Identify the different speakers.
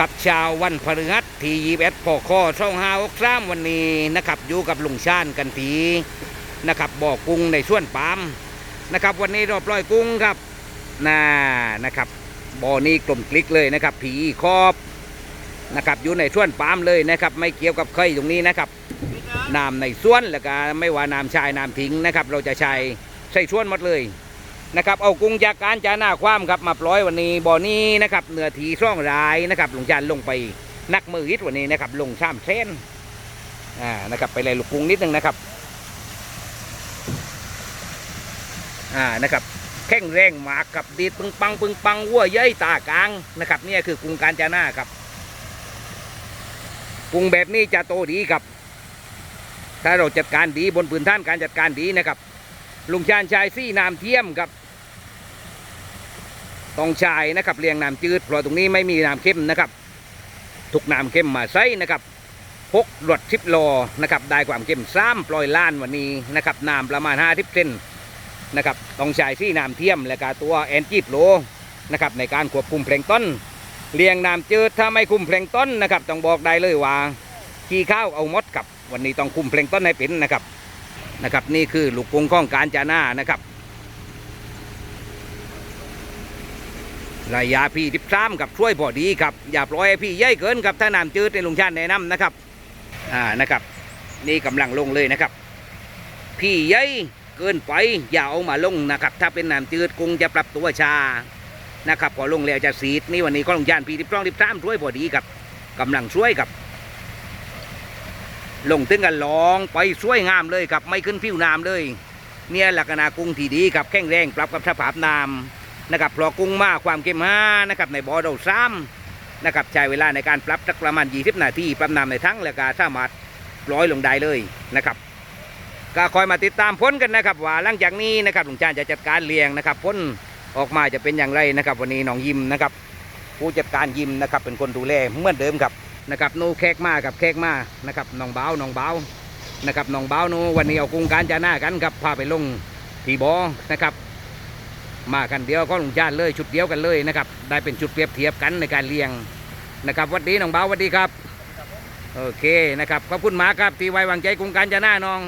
Speaker 1: กับชาววันพฤหัสที่ยีเอสพอคอช่องห้าอกสามวันนี้นะครับอยู่กับลุงชานกันทีนะครับบ่อกุ้งในส่วนปามนะครับวันนี้เราปล่อยกุ้งครับน่านะครับบ่อนี้กลมกลิกเลยนะครับ ผีครอบนะครับอยู่ในส่วนปามเลยนะครับ ไม่เกี่ยวกับใครตรงนี้นะครับน้ำในส่วนแล้วก็ไม่ว่าน้ำชายน้ำทิ้งนะครับ เราจะใช้ใส่ส่วนหมดเลย นะครับเอากุ้งจากการจาหน้าความครับมาปล่อยวันนี้บ่อนี้นะครับเนื้อทีช่องรายนะครับลุงจานลงไปนักมือฮิตวันนี้นะครับลงชามเส้นอ่านะครับไปเลยลูกกุ้งนิดนึงนะครับอ่านะครับแข้งแรงหมากกับดีดปึงปังปึงปังวัวเย้ยตากลางนะครับเนี่ยคือกุ้งการจาหน้าครับกุ้งแบบนี้จะโตดีครับ ถ้าเราจัดการดีบนพื้นฐานการจัดการดีนะครับลุงชาญชายซี่น้ำเทียมครับ ต้องชายนะครับเรียงน้ำจืดเพราะตรงนี้ไม่มีน้ำเข้มนะครับ ทุกน้ำเข้มมาใส่นะครับพกรถทิปโลนะครับได้ความเข้มซ้ำปล่อยล้านวันนี้นะครับน้ำประมาณ5ทิปเซนนะครับต้องชายซี่น้ำเทียมและก็ตัวแอนจีโปรนะครับในการควบคุมแพลงต้นเรียงน้ำจืดถ้าไม่คุมแพลงต้นนะครับต้องบอกได้เลยว่าขี้ข้าวเอามดกับวันนี้ต้องคุมแพลงต้นให้เป็นนะครับนะครับ นี่คือลูกกงข้องการจาหน้านะครับ ระยะพี่ทิบซ้ำกับช่วยพอดีครับอย่าปล่อยพี่ย่อยเกินครับถ้าน้ำจืดในลุงชาติแนะนำนะครับอ่านะครับ นี่กำลังลงเลยนะครับ พี่ย่อยเกินไปอย่าเอามาลงนะครับ ถ้าเป็นน้ำจืดกุ้งจะปรับตัวชานะครับพอลงแล้วจะสีดนี่วันนี้ก็ลุงชาติพี่ทิบสองทิบซ้ำช่วยพอดีครับกำลังช่วยครับ ลงถึงกันลองไปสวยงามเลยครับ ไม่ขึ้นผิวน้ำเลย เนี่ยลักษณะกุ้งที่ดีครับแข็งแรงปรับกับสภาพน้ำ นะครับพราะกุ้งมากความเค็มห้านะครับในบ่อเราซ้ำนะครับใช้เวลาในการปรับสักประมาณ 20 นาทีปรับน้ำในทั้งแล้วก็สามารถปล่อยลงได้เลยนะครับ ก็คอยมาติดตามพ้นกันนะครับ ว่าหลังจากนี้นะครับหลวงจานจะจัดการเลี้ยงนะครับพ้นออกมาจะเป็นอย่างไรนะครับ วันนี้น้องยิมนะครับ ผู้จัดการยิมนะครับ เป็นคนดูแลเหมือนเดิมครับนะครับนูแขกมากับแขกมานะครับน้องเบ้าน้องเบ้านะครับน้องเบ้านูวันนี้เอากรุงการจาหน้ากันครับพาไปลงที่บอนะครับ มากันเดียวก็ลงจานเลยชุดเดียวกันเลยนะครับ ได้เป็นชุดเปรียบเทียบกันในการเลี้ยงนะครับวัดดีน้องเบ้าวัดดีครับ โอเคนะครับ ขอบคุณมากครับที่ไว้วางใจกรุงการจะหน้าน้อง